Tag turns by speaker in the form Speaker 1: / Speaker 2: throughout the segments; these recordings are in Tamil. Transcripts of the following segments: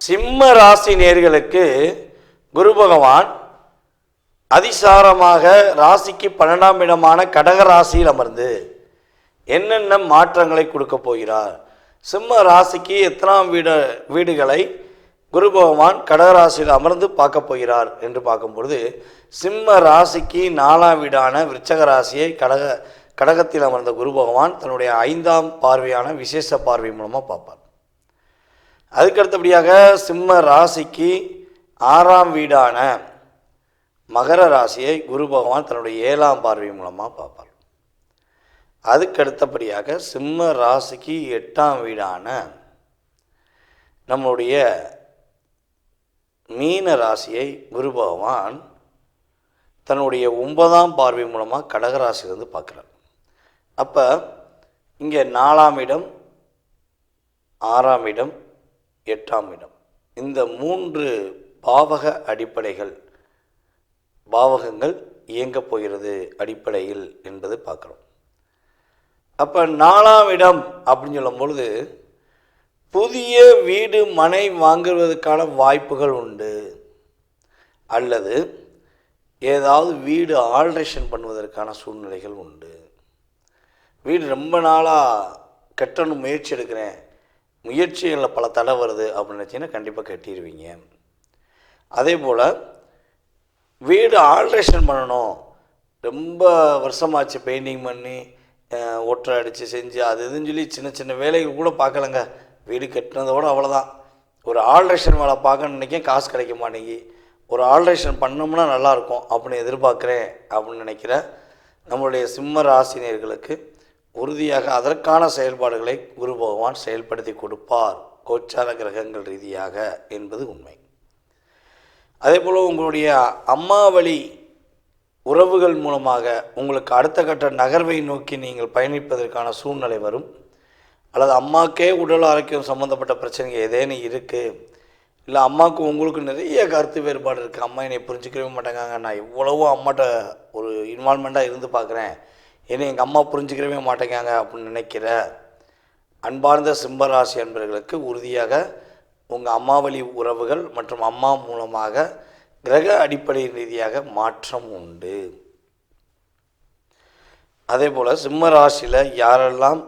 Speaker 1: சிம்ம ராசி நேர்களுக்கு குரு பகவான் அதிசாரமாக ராசிக்கு பன்னெண்டாம் இடமான கடக ராசியில் அமர்ந்து என்னென்ன மாற்றங்களை கொடுக்க போகிறார்? சிம்ம ராசிக்கு எத்தனாம் வீடு வீடுகளை குரு பகவான் கடகராசியில் அமர்ந்து பார்க்க போகிறார் என்று பார்க்கும்பொழுது சிம்ம ராசிக்கு நாலாம் வீடான விருச்சக ராசியை கடக கடகத்தில் அமர்ந்த குரு பகவான் தன்னுடைய ஐந்தாம் பார்வையான விசேஷ பார்வை மூலமாக பார்ப்பார். அதுக்கடுத்தபடியாக சிம்ம ராசிக்கு ஆறாம் வீடான மகர ராசியை குரு பகவான் தன்னுடைய ஏழாம் பார்வை மூலமாக பார்ப்பார். அதுக்கு அடுத்தபடியாக சிம்ம ராசிக்கு எட்டாம் வீடான நம்முடைய மீன ராசியை குரு பகவான் தன்னுடைய ஒன்பதாம் பார்வை மூலமாக கடகராசியிலிருந்து பார்க்குறார். அப்போ இங்கே நாலாம் இடம் ஆறாம் இடம் எட்டாம் இடம். இந்த மூன்று பாவக அடிப்படைகள் பாவகங்கள் இயங்கப் போகிறது அடிப்படையில் என்பது பார்க்குறோம். அப்போ நாலாம் இடம் அப்படின்னு சொல்லும் பொழுது புதிய வீடு மனை வாங்குவதற்கான வாய்ப்புகள் உண்டு. அல்லது ஏதாவது வீடு ஆல்ட்ரேஷன் பண்ணுவதற்கான சூழ்நிலைகள் உண்டு. வீடு ரொம்ப நாளாக கட்டணும் முயற்சி எடுக்கிறேன் முயற்சிகளில் பல தடை வருது அப்படின்னு நினச்சிங்கன்னா கண்டிப்பாக கட்டிடுவீங்க அதே போல் வீடு ஆல்ட்ரேஷன் பண்ணணும். ரொம்ப வருஷமாச்சு பெயிண்டிங் பண்ணி ஒற்றை அடித்து செஞ்சு அது இதுன்னு சொல்லி சின்ன சின்ன வேலைகள் கூட பார்க்கலங்க. வீடு கட்டினதோட அவ்வளோதான் ஒரு ஆல்ட்ரேஷன் வேலை பார்க்கணுன்னு நினைக்கேன் காசு கிடைக்க மாட்டேங்கி ஒரு ஆல்ட்ரேஷன் பண்ணோம்னா நல்லாயிருக்கும் அப்படின்னு எதிர்பார்க்குறேன் அப்படின்னு நினைக்கிற நம்மளுடைய சிம்ம ராசினியர்களுக்கு உறுதியாக அதற்கான செயல்பாடுகளை குரு பகவான் செயல்படுத்தி கொடுப்பார். கோச்சார கிரகங்கள் ரீதியாக என்பது உண்மை. அதே போல் உங்களுடைய அம்மா வழி உறவுகள் மூலமாக உங்களுக்கு அடுத்த கட்ட நகர்வை நோக்கி நீங்கள் பயணிப்பதற்கான சூழ்நிலை வரும். அல்லது அம்மாக்கே உடல் ஆரோக்கியம் சம்மந்தப்பட்ட பிரச்சனைகள் ஏதேனும் இருக்குது இல்லை அம்மாவுக்கு உங்களுக்கு நிறைய கருத்து வேறுபாடு இருக்குது அம்மா என்னை புரிஞ்சிக்கவே மாட்டேங்காங்க நான் எவ்வளவோ அம்மாட்ட ஒரு இன்வால்மெண்ட்டாக இருந்து பார்க்குறேன். என்னை எங்கள் அம்மா புரிஞ்சுக்கிறவே மாட்டேங்காங்க அப்படின்னு நினைக்கிற அன்பார்ந்த சிம்மராசி அன்பர்களுக்கு உறுதியாக உங்கள் அம்மாவளி உறவுகள் மற்றும் அம்மா மூலமாக கிரக அடிப்படை ரீதியாக மாற்றம் உண்டு. அதே போல் சிம்ம ராசியில் யாரெல்லாம்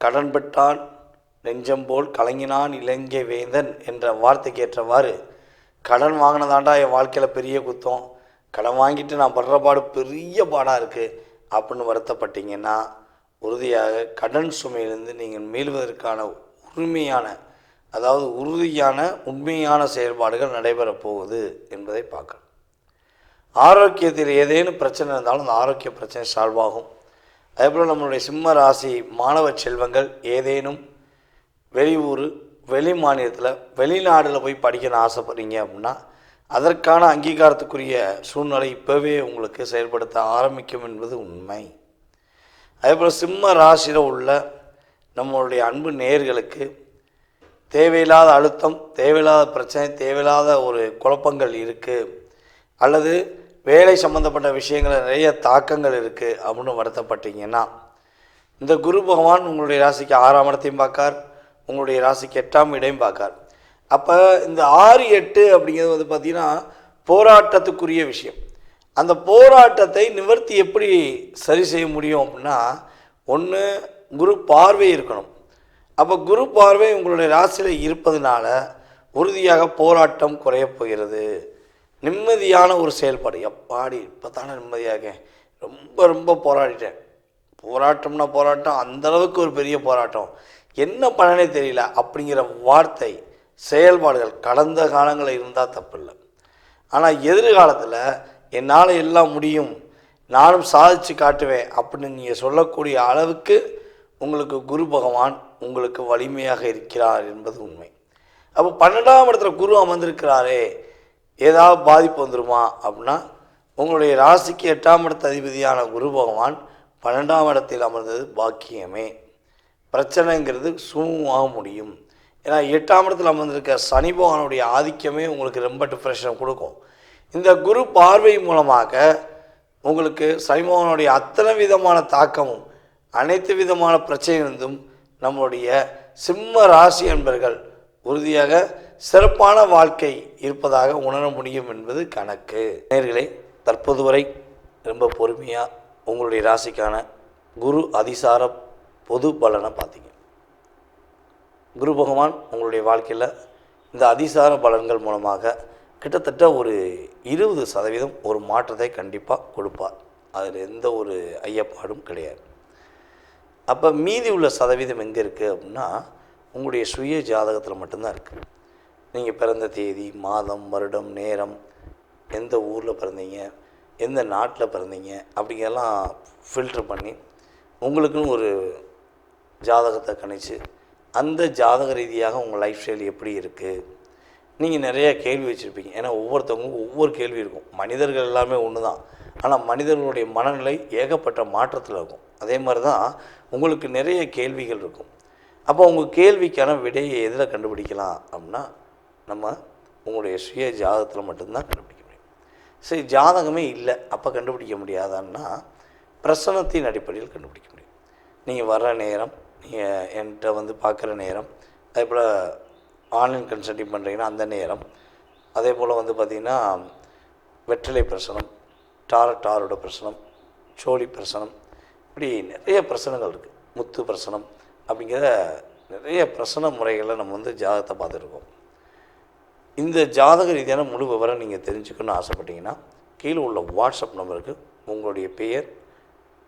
Speaker 1: கடன் நெஞ்சம்போல் நெஞ்சம் போல் கலங்கினான் இலங்கை வேந்தன் என்ற வார்த்தைக்கு ஏற்றவாறு கடன் வாங்கினதாண்டா என் வாழ்க்கையில் பெரிய குத்தம். கடன் வாங்கிட்டு நான் படுற பாடு பெரிய பாடாக இருக்குது அப்படின்னு வருத்தப்பட்டீங்கன்னா உறுதியாக கடன் சுமையிலிருந்து நீங்கள் மீள்வதற்கான உரிமையான அதாவது உறுதியான உண்மையான செயல்பாடுகள் நடைபெறப் போகுது என்பதை பார்க்கணும் ஆரோக்கியத்தில் ஏதேனும் பிரச்சனை இருந்தாலும் அந்த ஆரோக்கிய பிரச்சனை சால்வ் ஆகும். அதேபோல் நம்மளுடைய சிம்ம ராசி மாணவ செல்வங்கள் ஏதேனும் வெளியூர் வெளி மாநிலத்தில் வெளிநாடில் போய் படிக்கணும்னு ஆசைப்படுறீங்க அப்படின்னா அதற்கான அங்கீகாரத்துக்குரிய சூழ்நிலை இப்போவே உங்களுக்கு செயல்படுத்த ஆரம்பிக்கும் என்பது உண்மை. அதேபோல் சிம்ம ராசியில் உள்ள நம்மளுடைய அன்பு நேர்களுக்கு தேவையில்லாத அழுத்தம் தேவையில்லாத பிரச்சனை தேவையில்லாத ஒரு குழப்பங்கள் இருக்குது அல்லது வேலை சம்மந்தப்பட்ட விஷயங்களில் நிறைய தாக்கங்கள் இருக்குது அப்படின்னு வருத்தப்பட்டீங்கன்னா இந்த குரு பகவான் உங்களுடைய ராசிக்கு ஆறாம் இடத்தையும் பார்க்கார் உங்களுடைய ராசிக்கு எட்டாம் இடையும் பார்க்கார். அப்போ இந்த ஆறு எட்டு அப்படிங்கிறது வந்து பார்த்திங்கன்னா போராட்டத்துக்குரிய விஷயம். அந்த போராட்டத்தை நிவர்த்தி எப்படி சரி செய்ய முடியும் அப்படின்னா ஒன்று குரு பார்வை இருக்கணும். அப்போ குரு பார்வை உங்களுடைய ராசியில் இருப்பதுனால உறுதியாக போராட்டம் குறையப் போகிறது. நிம்மதியான ஒரு செயல்பாடு. எப்பாடி இப்போ தானே நிம்மதியாக ரொம்ப ரொம்ப போராடிட்டேன். போராட்டம்னா போராட்டம். அந்தளவுக்கு ஒரு பெரிய போராட்டம். என்ன பண்ணனே தெரியல அப்படிங்கிற வார்த்தை செயல்பாடுகள் கடந்த காலங்களில் இருந்தால் தப்பில்லை. ஆனால் எதிர்காலத்தில் என்னால் எல்லாம் முடியும் நானும் சாதிச்சு காட்டுவேன் அப்படின்னு நீங்கள் சொல்லக்கூடிய அளவுக்கு உங்களுக்கு குரு பகவான் உங்களுக்கு வலிமையாக இருக்கிறார் என்பது உண்மை. அப்போ பன்னெண்டாம் இடத்துல குரு அமர்ந்திருக்கிறாரே ஏதாவது பாதிப்பு வந்துருமா அப்படின்னா உங்களுடைய ராசிக்கு எட்டாம் இடத்த அதிபதியான குரு பகவான் பன்னெண்டாம் இடத்தில் அமர்ந்தது பாக்கியமே. பிரச்சனைங்கிறது சுமூகமாக முடியும். ஏன்னா எட்டாம் இடத்தில் அமர்ந்திருக்க சனி பகவானுடைய ஆதிக்கமே உங்களுக்கு ரொம்ப டிப்ரெஷன் கொடுக்கும். இந்த குரு பார்வை மூலமாக உங்களுக்கு சனி பகவானுடைய அத்தனை விதமான தாக்கமும் அனைத்து விதமான பிரச்சனைகளிருந்தும் நம்மளுடைய சிம்ம ராசி என்பர்கள் உறுதியாக சிறப்பான வாழ்க்கை இருப்பதாக உணர முடியும் என்பது கணக்கு. நேர்களே தற்போது வரை ரொம்ப பொறுமையாக உங்களுடைய ராசிக்கான குரு அதிசார பொது பலனை பார்த்தீங்க. குரு பகவான் உங்களுடைய வாழ்க்கையில் இந்த அதிசார பலன்கள் மூலமாக கிட்டத்தட்ட ஒரு இருபது சதவீதம் ஒரு மாற்றத்தை கண்டிப்பாக கொடுப்பார். அதில் எந்த ஒரு ஐயப்பாடும் கிடையாது. அப்போ மீதி உள்ள சதவீதம் எங்கே இருக்குது அப்படின்னா உங்களுடைய சுய ஜாதகத்தில் மட்டும்தான் இருக்குது நீங்கள் பிறந்த தேதி மாதம் வருடம் நேரம் எந்த ஊரில் பிறந்தீங்க எந்த நாட்டில் பிறந்தீங்க அப்படிங்கெல்லாம் ஃபில்ட்ரு பண்ணி உங்களுக்குன்னு ஒரு ஜாதகத்தை கணிச்சு அந்த ஜாதக ரீதியாக உங்கள் லைஃப் ஸ்டைல் எப்படி இருக்குது நீங்கள் நிறைய கேள்வி வச்சுருப்பீங்க. ஏன்னா ஒவ்வொருத்தவங்களுக்கும் ஒவ்வொரு கேள்வி இருக்கும். மனிதர்கள் எல்லாமே ஒன்று தான் ஆனால் மனிதர்களுடைய மனநிலை ஏகப்பட்ட மாற்றத்தில் இருக்கும். அதே மாதிரி தான் உங்களுக்கு நிறைய கேள்விகள் இருக்கும். அப்போ உங்கள் கேள்விக்கான விடையை எதில் கண்டுபிடிக்கலாம் அப்படின்னா நம்ம உங்களுடைய சுய ஜாதகத்தில் மட்டும்தான் கண்டுபிடிக்க முடியும். சரி ஜாதகமே இல்லை. அப்போ கண்டுபிடிக்க முடியாதான்னா பிரசனத்தின் அடிப்படையில் கண்டுபிடிக்க முடியும். நீங்கள் வர்ற நேரம் நீங்கள் என்கிட்ட வந்து பார்க்குற நேரம் அதே போல் ஆன்லைன் கன்சல்டிங் பண்ணுறீங்கன்னா அந்த நேரம் அதே போல் வந்து பார்த்திங்கன்னா வெற்றிலை பிரசனம் டார டாரோட பிரசனம் சோழி பிரசனம் இப்படி நிறைய பிரசனங்கள் இருக்குது முத்து பிரசனம் அப்படிங்கிற நிறைய பிரசன முறைகளை நம்ம வந்து ஜாதகத்தை பார்த்துருக்கோம் இந்த ஜாதக ரீதியான முழு விவரம் நீங்கள் தெரிஞ்சுக்கணும்னு ஆசைப்பட்டீங்கன்னா கீழே உள்ள வாட்ஸ்அப் நம்பருக்கு உங்களுடைய பெயர்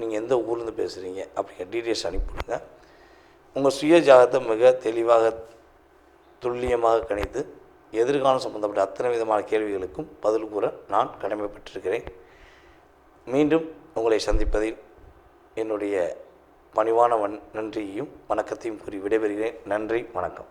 Speaker 1: நீங்கள் எந்த ஊர்லேருந்து பேசுகிறீங்க அப்படிங்கிற டீட்டெயில்ஸ் அனுப்பிவிடுங்க உங்கள் சுய ஜாதகத்தை மிக தெளிவாக துல்லியமாக கணித்து எதிர்காலம் சம்பந்தப்பட்ட அத்தனை விதமான கேள்விகளுக்கும் பதில் கூற நான் கடமைப்பட்டிருக்கிறேன். மீண்டும் உங்களை சந்திப்பதில் என்னுடைய பணிவான வன் நன்றியையும் வணக்கத்தையும் கூறி விடைபெறுகிறேன். நன்றி வணக்கம்.